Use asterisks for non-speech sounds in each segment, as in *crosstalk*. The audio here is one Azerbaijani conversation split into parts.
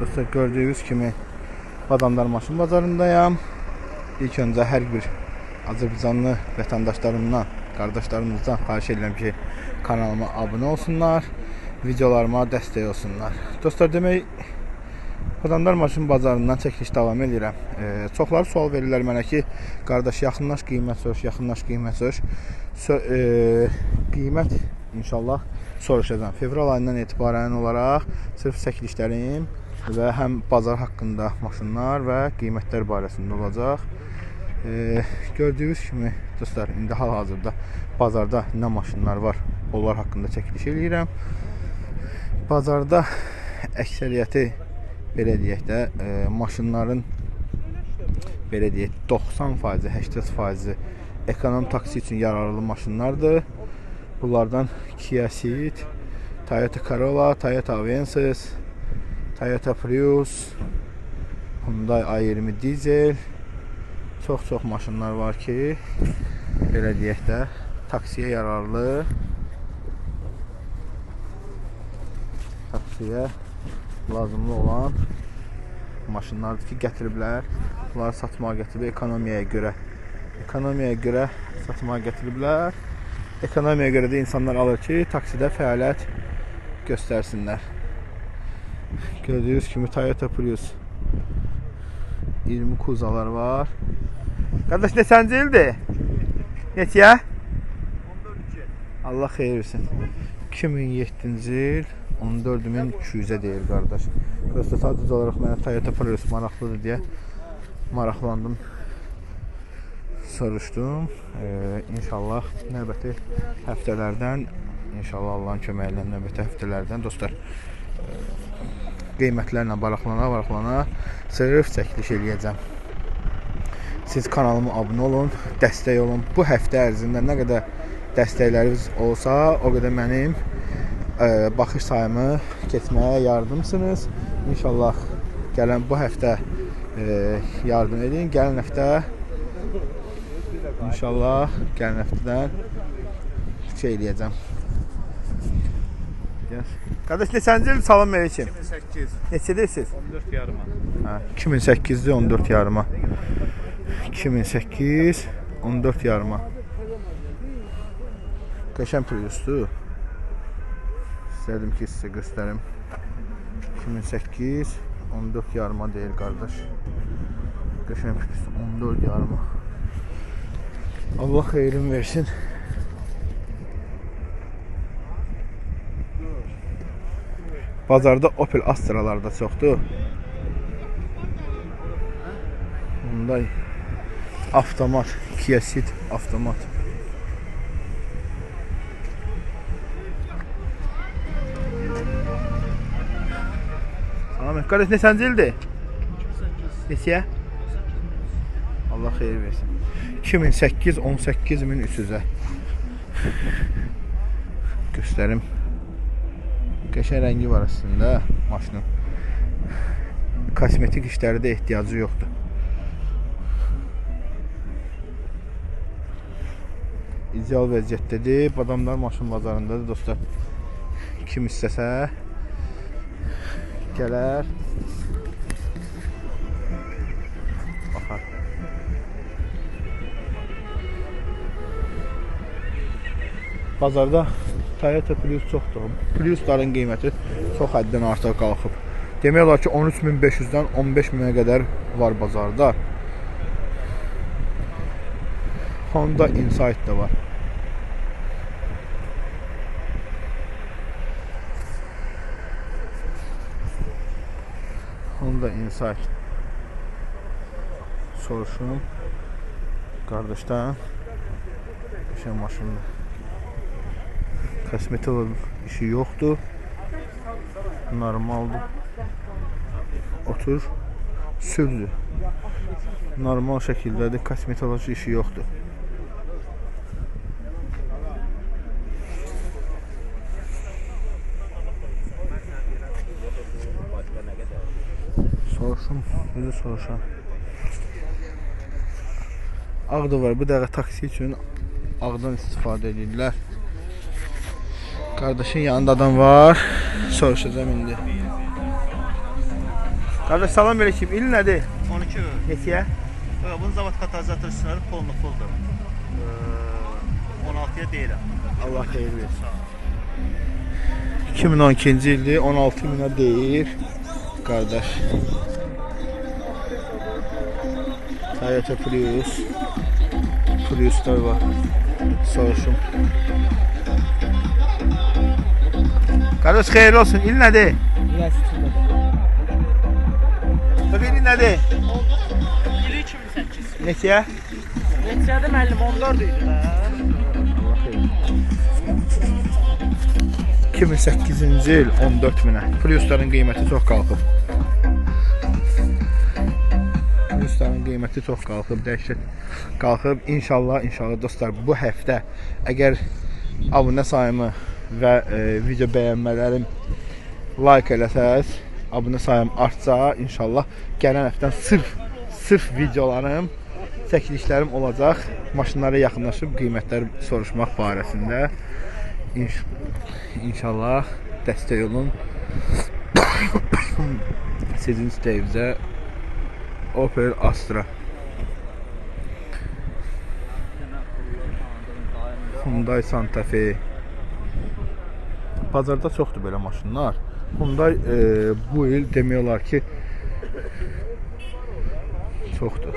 Dostlar gördüğünüz kimi Badamdar maşın bazarındayam. İlk öncə hər bir Azərbaycanlı vətəndaşlarımdan, qardaşlarımızdan xahiş edirəm ki, kanalıma abunə olsunlar, videolarıma dəstək olsunlar. Dostlar demək Badamdar maşın bazarından çəkiliş davam edirəm. E, çoxları sual verirlər mənə ki, qardaş yaxınlaş qiymət soruş, yaxınlaş qiymət soruş. Sö e, qiymət inşallah soruşacağam. Fevral ayından etibarən olaraq sırf çəkilişlərim və həm bazar haqqında maşınlar və qiymətlər barəsində olacaq. E, gördüyünüz kimi dostlar, indi hal-hazırda bazarda nə maşınlar var, onlar haqqında çəkiliş eləyirəm. Bazarda əksəriyyəti belə deyək də, e, maşınların belə deyək 90%, 80% ekonom taksi üçün yararlı maşınlardır. Bunlardan Kia Ceed, Toyota Corolla, Toyota Avensis, Toyota Prius, Hyundai i20 dizel çox-çox maşınlar var ki, belə deyək də, taksiyə yararlı. Taksiyə lazımlı olan maşınlardır ki, gətiriblər. Bunları satmağa gətirib ekonomiyaya görə. Ekonomiyaya görə satmağa gətiriblər. Ekonomiyaya görə də insanlar alır ki, taksidə fəaliyyət göstərsinlər. Gördüyünüz kimi Toyota Prius 20 kuzalar var. Qardaş neçənci ildir? Neçəyə? Allah xeyir versin. 2007-ci il 14200-ə deyir qardaş. Prosta sadəcə olaraq mənə Toyota Prius maraqlıdır deyə maraqlandım. Soruşdum. Ee, inşallah növbəti həftələrdən inşallah Allahın köməyi ilə növbəti həftələrdən dostlar e, qiymətlərlə maraqlana maraqlana sırf çəkiliş eləyəcəm. Siz kanalıma abunə olun, dəstək olun. Bu həftə ərzində nə qədər dəstəkləriniz olsa, o qədər mənim ə, baxış sayımı keçməyə yardımsınız. İnşallah gələn bu həftə ə, yardım edin. Gələn həftə İnşallah gələn həftədən şey eləyəcəm. Gəl. Qardaş neçənci il salam əleykum. 2008, Neçədəsiz? 14 yarıma. Hə, 2008-də 14 yarıma. 2008 14 yarıma. Qəşəng Priusdur. İstədim ki, sizə göstərim. 2008 14 yarıma deyil qardaş. Qəşəng Prius 14 yarıma. Allah xeyrin versin. Bazarda Opel Astra'lar da çoxdur. Hyundai avtomat, Kia Ceed avtomat. Salam, qardaş neçənci ildir? Neçəyə? Allah xeyir versin. 2008 18300-ə. Göstərim. Qəşəng rəngi var əslində maşının. Kosmetik işləri də ehtiyacı yoxdur. İdeal vəziyyətdədir. Badamlar maşın bazarındadır dostlar. Kim istəsə gələr. Baxar. Bazarda Toyota Prius çoxdur. Priusların qiyməti çox həddən artıq qalxıb. Demək olar ki 13500-dən 15000-ə qədər var bazarda. Honda Insight da var. Honda Insight. Soruşum. Qardaşdan. Qəşəng maşındır. Kosmetik işi yoxdur. Normaldır. Otur. Sürdür. Normal şəkildədir. Kosmetoloji işi yoxdur. Soruşum, özü soruşam. Ağda var. Bu dəqiqə taksi üçün ağdan istifadə edirlər. Qardaşın yanında adam var. Soruşacağım indi. Qardaş salam aleyküm. İl nədir? 12 euro. Neçəyə? Ee, Bunun zavod katalizator sınırı pullu puldur. Ee, 16'ya deyirəm. Allah xeyir versin. Sağ ol. 2012-ci ildir 16 minə deyir qardaş. Toyota Prius. Priuslar var. Soruşum. Qardaş xeyir olsun. İl nədir? Bax il nədir? Biri 2008. Neçəyə? Neçədə müəllim 14 idi də. 2008-ci il 14 minə. Priusların qiyməti çox qalxıb. Priusların qiyməti çox qalxıb, dəhşət qalxıb. İnşallah, inşallah dostlar bu həftə əgər abunə sayımı və e, video bəyənmələrim like eləsəz, abunə sayım artsa, inşallah gələn həftədən sırf sırf videolarım, çəkilişlərim olacaq. Maşınlara yaxınlaşıb qiymətlər soruşmaq barəsində. İnş İnşallah dəstək olun. *coughs* Sizin istəyinizə Opel Astra. Hyundai Santa Fe. Bazarda çoxdur belə maşınlar. Hyundai e, bu il demək olar ki çoxdur.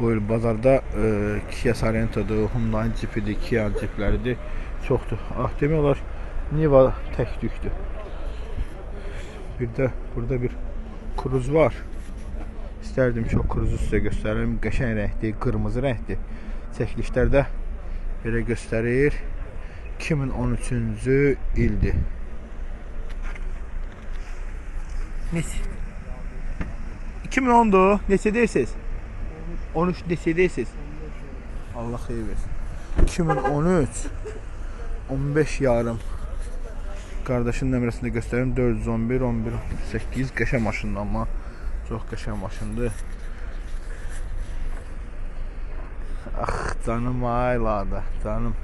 Bu il bazarda e, Kia Sorento-dur, Hyundai Jeep-idir, Kia Jeep-ləridir. Çoxdur. Ah, demək olar Niva tək tükdür. Bir də burada bir kruz var. İstərdim ki, o kruzu sizə göstərim. Qəşəng rəngli, qırmızı rəngli. Çəkilişlərdə belə göstərir. 2013-cü ildir. Neçə? 2010-dur. Neçə deyirsiniz? 13 neçə deyirsiniz? Allah xeyir versin. 2013 15 yarım. Qardaşın nömrəsini göstərim. 411 11 8 qəşəng maşındır amma çox qəşəng maşındır. Ax canım aylada, canım.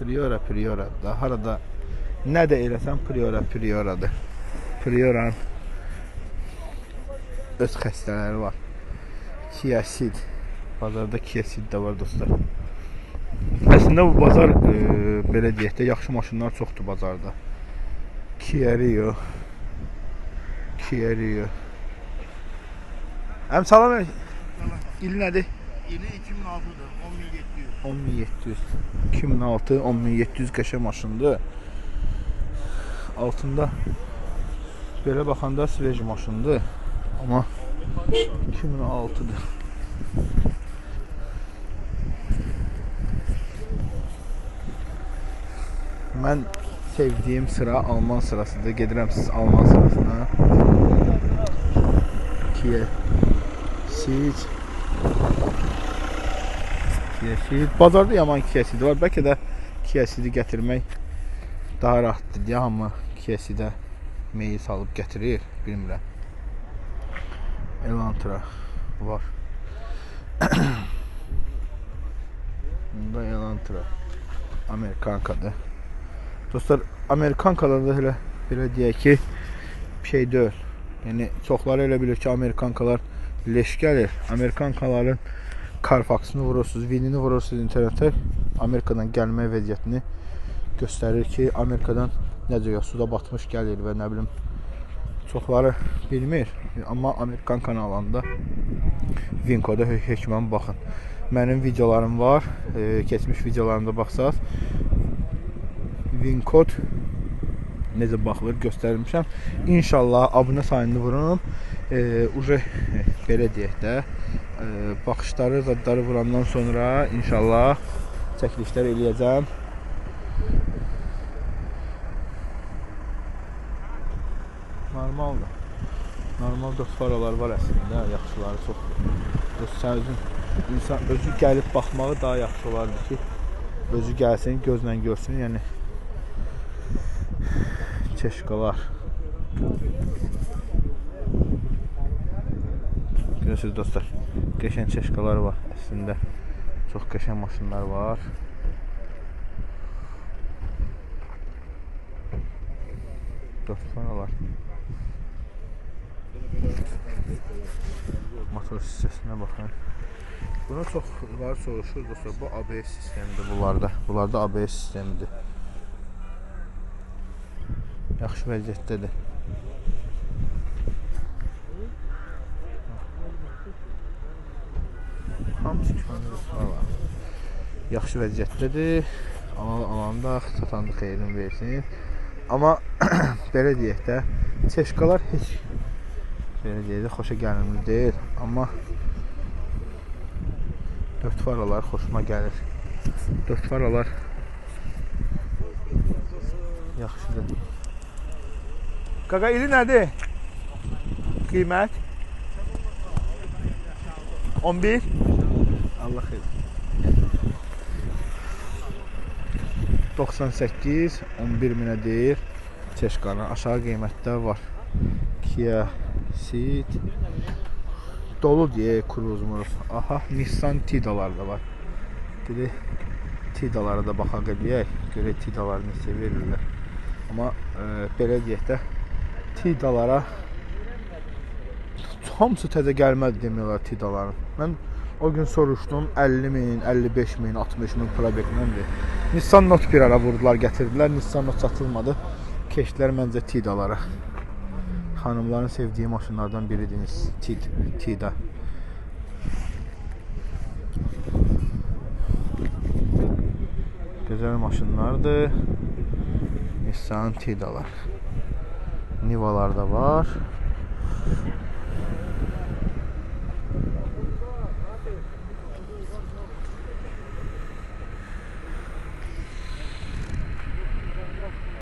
Priora, Priora. Da harada nə də eləsən Priora, Prioradır. Prioran öz xəstələri var. Ceed. Bazarda Ceed də var dostlar. Əslində bu bazar e, belə deyək də yaxşı maşınlar çoxdur bazarda. Kia Rio. Kia Rio. Həm salam. İl nədir? Yeni 2006'dır. 10700. 10700. 2006 10700 qəşəng maşındır. Altında belə baxanda svej maşındır. Amma 2006-dır. Mən sevdiyim sıra Alman sırasıdır. Gedirəm siz Alman sırasına. Kia Ceed Ceed. Bazarda yaman Ceed var. Bəlkə də Kia Ceed-i gətirmək daha rahatdır deyə hamı Kia Ceed-ə meyi salıb gətirir, bilmirəm. Elantra var. *coughs* Bunda Elantra Amerikankadır. Dostlar, Amerikankalarda elə belə deyək ki, şey deyil. Yəni çoxları elə bilir ki, Amerikankalar leş gəlir. Amerikankaların Carfax-ını vurursunuz, Vinini vurursunuz internetə. Amerikadan gəlmə vəziyyətini göstərir ki, Amerikadan necə ya suda batmış gəlir və nə bilim çoxları bilmir. Amma Amerikan kanalında Vinkoda hökmən baxın. Mənim videolarım var. E, keçmiş videolarımda baxsaz Vinkod necə baxılır göstərmişəm. İnşallah abunə sayını vururum. E, uje belə deyək də baxışları, zadları vurandan sonra inşallah çəkilişlər eləyəcəm. Normaldır. Normal dostfaralar var əslində, yaxşıları çoxdur. Dost sən özün insan özü gəlib baxmağı daha yaxşı olardı ki, özü gəlsin, gözlə görsün, yəni çeşkalar. Görürsünüz dostlar, qəşəng çeşkalar var əslində. Çox qəşəng maşınlar var. 4 faralar. Motor hissəsinə baxın. Buna çoxlar soruşur dostlar, bu ABS sistemidir bunlarda. Bunlarda ABS sistemidir. Yaxşı vəziyyətdədir. Hamısı könüllü Yaxşı vəziyyətdədir. Alan alanda satanda xeyrin versin. Amma *clears throat* belə deyək də, çeşkalar heç belə deyək də xoşa gəlmir deyil, amma dörd faralar xoşuma gəlir. Dörd faralar yaxşıdır. Qaqa ili nədir? Qiymət? 11 Allah xeyir. 98 11 minə deyir. Çeşkanın aşağı qiymətdə var. Kia Ceed dolu deyə Cruze Murus. Aha, Nissan Tidalar da var. Biri Tidalara da baxaq eləyək. Görək Tidalar neçə verirlər. Amma e, belə deyək də Tidalara hamısı təzə gəlmədi demək olar Tidaların. Mən o gün soruşdum 50 min, 55 min, 60 min probekməndir. Nissan Note 1 ara vurdular, gətirdilər. Nissan Note satılmadı. Keçdilər məncə Tidalara. Xanımların sevdiyi maşınlardan biridir Tid, Tida. Gözəl maşınlardır. Nissan Tidalar. Nivalar da var.